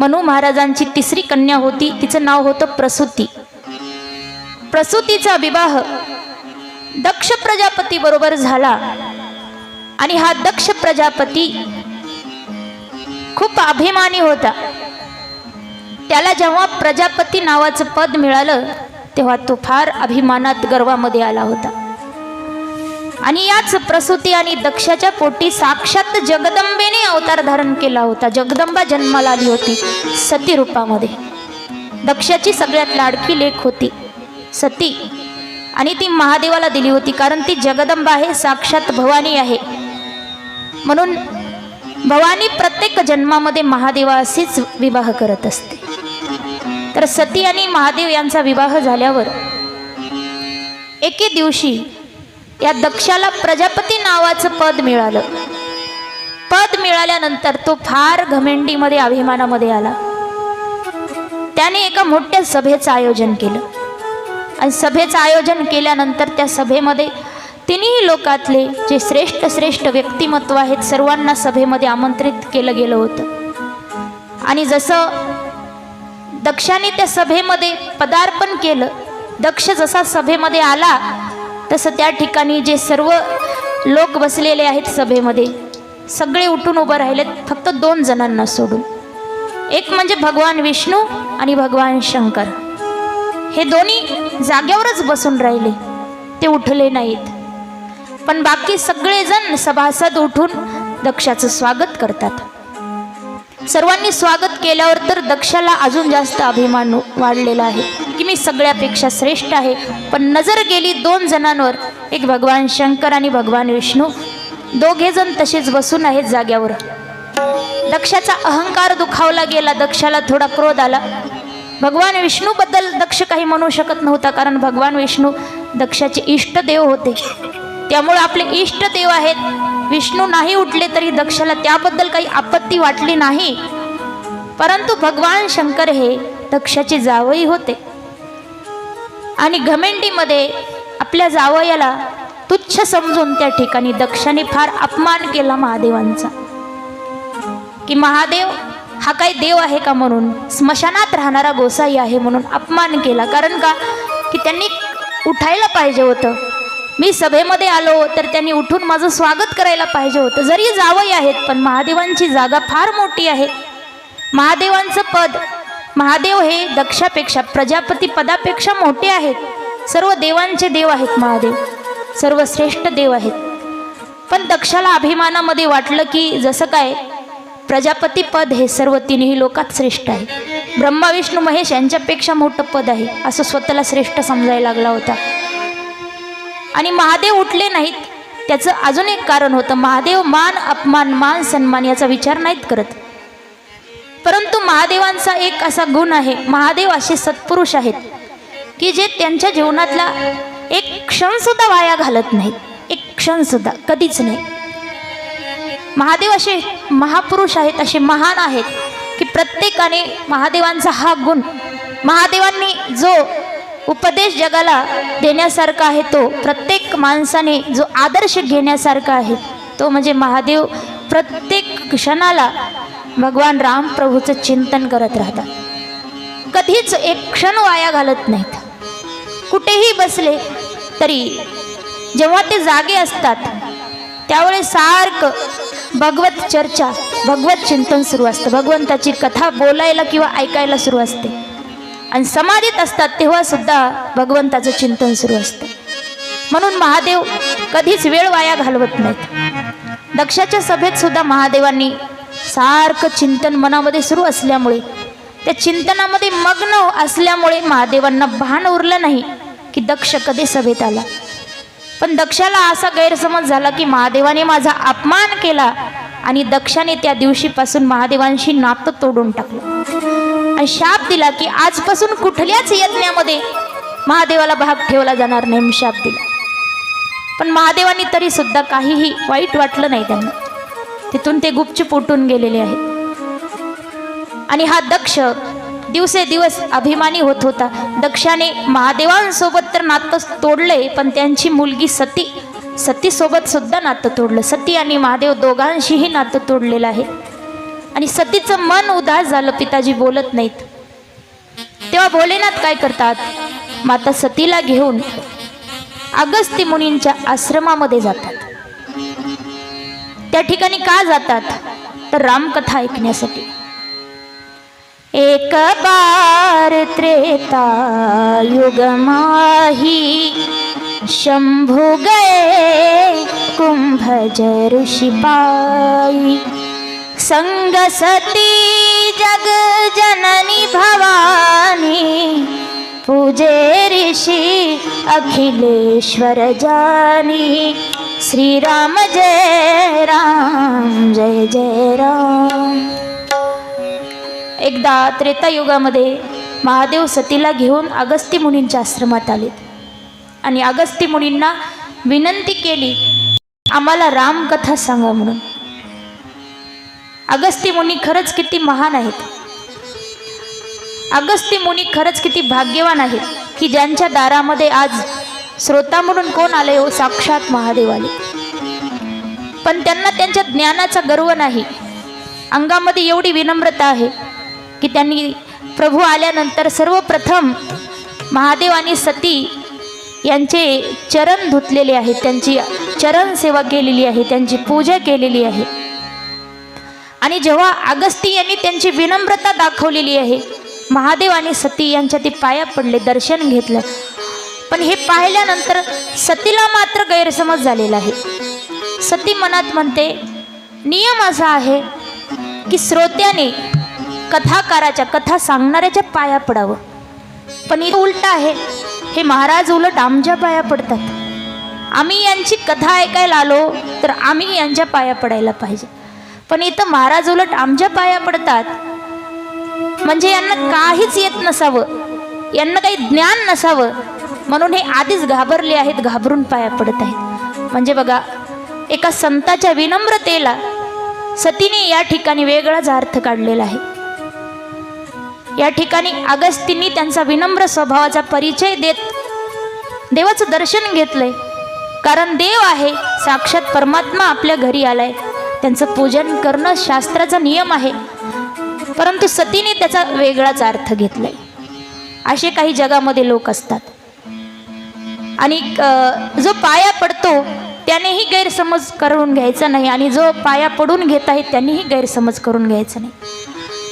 मनू महाराजांची तिसरी कन्या होती. तिचं नाव होतं प्रसूती. प्रसूतीचा विवाह दक्ष प्रजापती बरोबर झाला. आणि हा दक्ष प्रजापती खूप अभिमानी होता. त्याला जेव्हा प्रजापती नावाचं पद मिळालं तेव्हा तो फार अभिमानात गर्वामध्ये आला होता. आणि याच प्रसूती आणि दक्षाच्या पोटी साक्षात जगदंबेने अवतार धारण केला होता. जगदंबा जन्माला आली होती सती रूपामध्ये दक्षाची सगळ्यात लाडकी लेख होती सती. आणि ती महादेवाला दिली होती कारण ती जगदंबा आहे साक्षात भवानी आहे. म्हणून भवानी प्रत्येक जन्मामध्ये महादेवाशीच विवाह करत असते. तर सती आणि महादेव यांचा विवाह झाल्यावर एके दिवशी या दक्षाला प्रजापती नावाचं पद मिळालं. पद मिळाल्यानंतर तो फार घमेंडीमध्ये अभिमानामध्ये आला. त्याने एका मोठ्या सभेचं आयोजन केलं. आणि सभेचं आयोजन केल्यानंतर त्या सभेमध्ये तिन्ही लोकातले जे श्रेष्ठ श्रेष्ठ व्यक्तिमत्व आहेत सर्वांना सभेमध्ये आमंत्रित केलं गेलं होतं. आणि जसं दक्षाने त्या सभेमध्ये पदार्पण केलं दक्ष जसा सभेमध्ये आला तसं त्या ठिकाणी जे सर्व लोक बसलेले आहेत सभेमध्ये सगळे उठून उभं राहिलेत फक्त दोन जणांना सोडून. एक म्हणजे भगवान विष्णू आणि भगवान शंकर. हे दोन्ही जाग्यावरच बसून राहिले ते उठले नाहीत. पण बाकी सगळेजण सभासद उठून दक्षाचं स्वागत करतात. सर्वांनी स्वागत केल्यावर तर दक्षाला अजून जास्त अभिमान वाढलेला आहे. की मी सगळ्यापेक्षा श्रेष्ठ आहे. पण नजर गेली दोन जणांवर एक भगवान शंकर आणि भगवान विष्णू. दोघे जण तसेच बसून आहेत जाग्यावर. दक्षाचा अहंकार दुखावला गेला दक्षाला थोडा क्रोध आला. भगवान विष्णूबद्दल दक्ष काही म्हणू शकत नव्हता कारण भगवान विष्णू दक्षाचे इष्टदेव होते. त्यामुळे आपले इष्टदेव आहेत. विष्णू नाही उठले तरी दक्षाला त्याबद्दल काही आपत्ती वाटली नाही. परंतु भगवान शंकर हे दक्षाचे जावई होते. आणि घमेंडीमध्ये आपल्या जावयाला तुच्छ समजून त्या ठिकाणी दक्षाने फार अपमान केला महादेवांचा. की महादेव हा काही देव आहे का म्हणून? स्मशानात राहणारा गोसाई आहे म्हणून अपमान केला. कारण का? की त्यांनी उठायला पाहिजे होतं. मी सभेमध्ये आलो तर त्यांनी उठून माझं स्वागत करायला पाहिजे होतं. जरी जावई आहेत पण महादेवांची जागा फार मोठी आहे. महादेवांचं पद महादेव हे दक्षापेक्षा प्रजापती पदापेक्षा मोठे आहेत. सर्व देवांचे देव आहेत महादेव. सर्व श्रेष्ठ देव आहेत. पण दक्षाला अभिमानामध्ये वाटलं की जसं काय प्रजापती पद हे सर्व तिन्ही लोकात श्रेष्ठ आहे. ब्रह्मा विष्णू महेश यांच्यापेक्षा मोठं पद आहे असं स्वतःला श्रेष्ठ समजायला लागला होता. आणि महादेव उठले नाहीत त्याचं अजून एक कारण होतं. महादेव मान अपमान मान सन्मान याचा विचार नाहीत करत. परंतु महादेवांचा एक असा गुण आहे महादेव असे सत्पुरुष आहेत की जे त्यांच्या जीवनातला एक क्षणसुद्धा वाया घालत नाहीत एक क्षणसुद्धा कधीच नाही. महादेव असे महापुरुष आहेत असे महान आहेत की प्रत्येकाने महादेवांचा हा गुण महादेवांनी जो उपदेश जगाला देण्यासारखा आहे तो प्रत्येक माणसाने जो आदर्श घेण्यासारखा आहे तो म्हणजे महादेव प्रत्येक क्षणाला भगवान रामप्रभूचं चिंतन करत राहतात. कधीच एक क्षण वाया घालत नाहीत. कुठेही बसले तरी जेव्हा ते जागे असतात त्यावेळेस सारखं भगवत चर्चा भगवत चिंतन सुरू असतं. भगवंताची कथा बोलायला किंवा ऐकायला सुरू असते. आणि समाधीत असतात तेव्हा सुद्धा भगवंताचं चिंतन सुरू असतं. म्हणून महादेव कधीच वेळ वाया घालवत नाहीत. दक्षाच्या सभेत सुद्धा महादेवांनी सारखं चिंतन मनामध्ये सुरू असल्यामुळे त्या चिंतनामध्ये मग्न असल्यामुळे महादेवांना भान उरलं नाही की दक्ष कधी सभेत आला. पण दक्षाला असा गैरसमज झाला की महादेवाने माझा अपमान केला आणि दक्षाने त्या दिवशीपासून महादेवांशी नातं तोडून टाकलं. आणि शाप दिला की आजपासून कुठल्याच यज्ञामध्ये महादेवाला भाग ठेवला जाणार नाही शाप दिला. पण महादेवांनी तरी सुद्धा काहीही वाईट वाटलं नाही त्यांना. तिथून ते गुपचूप उठून गेलेले आहेत. आणि हा दक्ष दिवसेदिवस अभिमानी होत होता. दक्षाने महादेवांसोबत तर नातं तोडले पण त्यांची मुलगी सती सतीसोबत सुद्धा नातं तोडलं. सती आणि महादेव दोघांशीही नातं तोडलेलं आहे. आणि सतीचं मन उदास झालं पिताजी बोलत नाहीत. तेव्हा भोलेनाथ काय करतात? माता सतीला घेऊन अगस्ती मुनींच्या आश्रमामध्ये जातात. त्या ठिकाणी का जातात? तर रामकथा ऐकण्यासाठी. एक बार त्रेता युग माही शंभू गए कुंभ ऋषि संग सती जग जननी भवानी पूजे ऋषि अखिलेश्वर जानी। श्री राम जय राम जय जय राम। एकदा त्रेतायुगामध्ये महादेव सतीला घेऊन अगस्ती मुनींच्या आश्रमात आलेत. आणि अगस्ती मुनींना विनंती केली आम्हाला रामकथा सांगा म्हणून. अगस्ती मुनी खरंच किती महान आहेत. अगस्ती मुनी खरंच किती भाग्यवान आहेत की ज्यांच्या दारामध्ये आज श्रोता म्हणून कोण आले हो? साक्षात महादेव आले पण त्यांना त्यांच्या ज्ञानाचा गर्व नाही. अंगामध्ये एवढी विनम्रता आहे की त्यांनी प्रभू आल्यानंतर सर्वप्रथम महादेव आणि सती यांचे चरण धुतलेले आहेत त्यांची चरण सेवा केलेली आहे त्यांची पूजा केलेली आहे. आणि जेव्हा अगस्ती यांनी त्यांची विनम्रता दाखवलेली आहे महादेव आणि सती यांच्या ते पाया पडले दर्शन घेतलं. पण हे पाहिल्यानंतर सतीला मात्र गैरसमज झालेला आहे. सती मनात म्हणते नियम असा आहे की श्रोत्याने कथाकाराच्या कथा सांगणाऱ्याच्या पाया पडावं. पण हे उलट आहे हे महाराज उलट आमच्या पाया पडतात. आम्ही यांची कथा ऐकायला आलो तर आम्ही यांच्या पाया पडायला पाहिजे. पण इथं महाराज उलट आमच्या पाया पडतात म्हणजे यांना काहीच येत नसावं. यांना काही ज्ञान नसावं. म्हणून हे आधीच घाबरले आहेत घाबरून पाया पडत आहेत. म्हणजे बघा एका संताच्या विनम्रतेला सतीने या ठिकाणी वेगळाच अर्थ काढलेला आहे. या ठिकाणी अगस्तींनी त्यांचा विनम्र स्वभावाचा परिचय देत देवाचं दर्शन घेतलंय. कारण देव आहे साक्षात परमात्मा आपल्या घरी आलाय. त्यांचं पूजन करणं शास्त्राचा नियम आहे. परंतु सतीने त्याचा वेगळाच अर्थ घेतलाय. असे काही जगामध्ये लोक असतात. आणि जो पाया पडतो त्यानेही गैरसमज करून घ्यायचा नाही आणि जो पाया पडून घेत आहे त्यांनीही गैरसमज करून घ्यायचा नाही.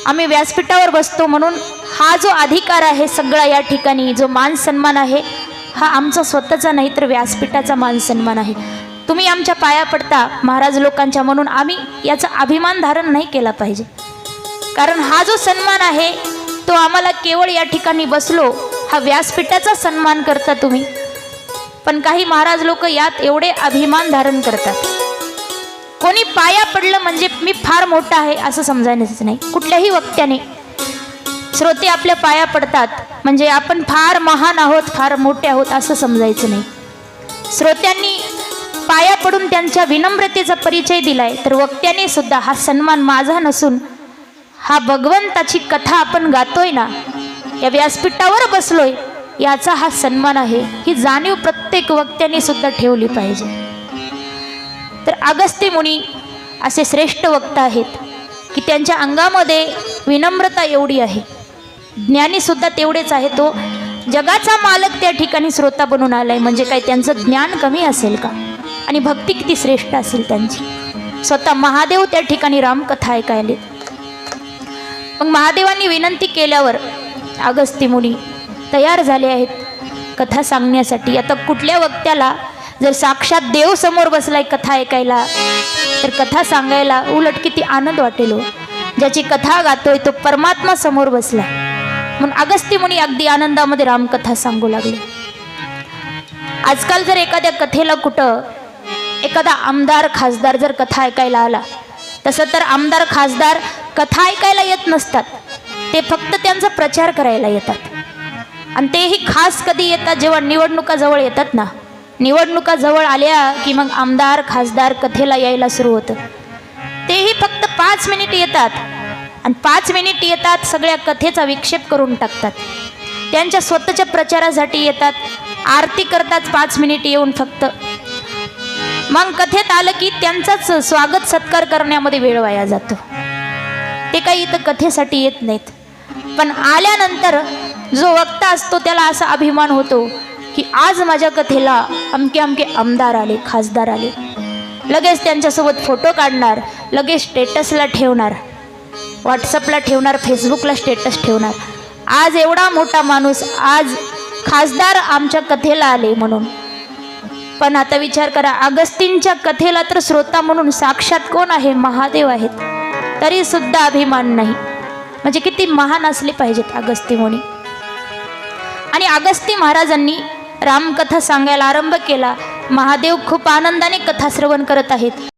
आम्ही व्यासपीठावर बसतो म्हणून हा जो अधिकार आहे सगळा या ठिकाणी जो मान सन्मान आहे हा आमचा स्वतःचा नाही तर व्यासपीठाचा मान सन्मान आहे. तुम्ही आमच्या पाया पडता महाराज लोकांच्या म्हणून आम्ही याचा अभिमान धारण नाही केला पाहिजे. कारण हा जो सन्मान आहे तो आम्हाला केवळ या ठिकाणी बसलो हा व्यासपीठाचा सन्मान करता तुम्ही. पण काही महाराज लोक यात एवढे अभिमान धारण करतात. कोणी पाया पडलं म्हणजे मी फार मोठा आहे असं समजायचं नाही. कुठल्याही वक्त्याने. श्रोते आपल्या पाया पडतात म्हणजे आपण फार महान आहोत फार मोठे आहोत असं समजायचं नाही. श्रोत्यांनी पाया पडून त्यांच्या विनम्रतेचा परिचय दिलाय तर वक्त्याने सुद्धा हा सन्मान माझा नसून हा भगवंताची कथा आपण गातोय ना या व्यासपीठावर बसलोय याचा हा सन्मान आहे ही जाणीव प्रत्येक वक्त्याने सुद्धा ठेवली पाहिजे. तर अगस्त्य मुनी असे श्रेष्ठ वक्ता आहेत की त्यांच्या अंगामध्ये विनम्रता एवढी आहे. ज्ञानीसुद्धा तेवढेच आहे तो हो. जगाचा मालक त्या ठिकाणी श्रोता बनून आलाय म्हणजे काय त्यांचं ज्ञान कमी असेल का? आणि भक्ती किती श्रेष्ठ असेल त्यांची? स्वतः महादेव त्या ठिकाणी रामकथा ऐकायलेत. मग महादेवांनी विनंती केल्यावर अगस्ती मुनी तयार झाले आहेत कथा सांगण्यासाठी. आता कुठल्या वक्त्याला जर साक्षात देव समोर बसलाय कथा ऐकायला तर कथा सांगायला उलट किती आनंद वाटेल हो. ज्याची कथा गातोय तो परमात्मा समोर बसला. म्हणून अगस्ती मुनी अगदी आनंदामध्ये रामकथा सांगू लागले. आजकाल जर एखाद्या कथेला कुठं एखादा आमदार खासदार जर कथा ऐकायला आला तसं तर आमदार खासदार कथा ऐकायला येत नसतात. ते फक्त त्यांचा प्रचार करायला येतात. आणि तेही खास कधी येतात जेव्हा निवडणुका जवळ येतात ना. निवडणुका जवळ आल्या की मग आमदार खासदार कथेला यायला सुरू होतं. तेही फक्त पाच मिनिट येतात. आणि पाच मिनिट येतात सगळ्या कथेचा विक्षेप करून टाकतात. त्यांच्या स्वतःच्या प्रचारासाठी येतात. आरती करतात पाच मिनिट येऊन फक्त. मग कथेत आलं की त्यांचाच स्वागत सत्कार करण्यामध्ये वेळ वाया जातो. ते काही इथं कथेसाठी येत नाहीत. पण आल्यानंतर जो वक्ता असतो त्याला असा अभिमान होतो की आज माझ्या कथेला अमके अमके आमदार आले खासदार आले. लगेच त्यांच्यासोबत फोटो काढणार लगेच स्टेटसला ठेवणार व्हॉट्सअपला ठेवणार फेसबुकला स्टेटस ठेवणार. आज एवढा मोठा माणूस आज खासदार आमच्या कथेला आले म्हणून. पण आता विचार करा अगस्तींच्या कथेला तर श्रोता म्हणून साक्षात कोण आहे? महादेव आहेत. तरी सुद्धा अभिमान नाही. म्हणजे किती महान असले पाहिजेत अगस्ती मुनी. आणि अगस्ती महाराजांनी रामकथा सांगायला आरंभ केला. महादेव खूप आनंदाने कथा श्रवण करत आहेत.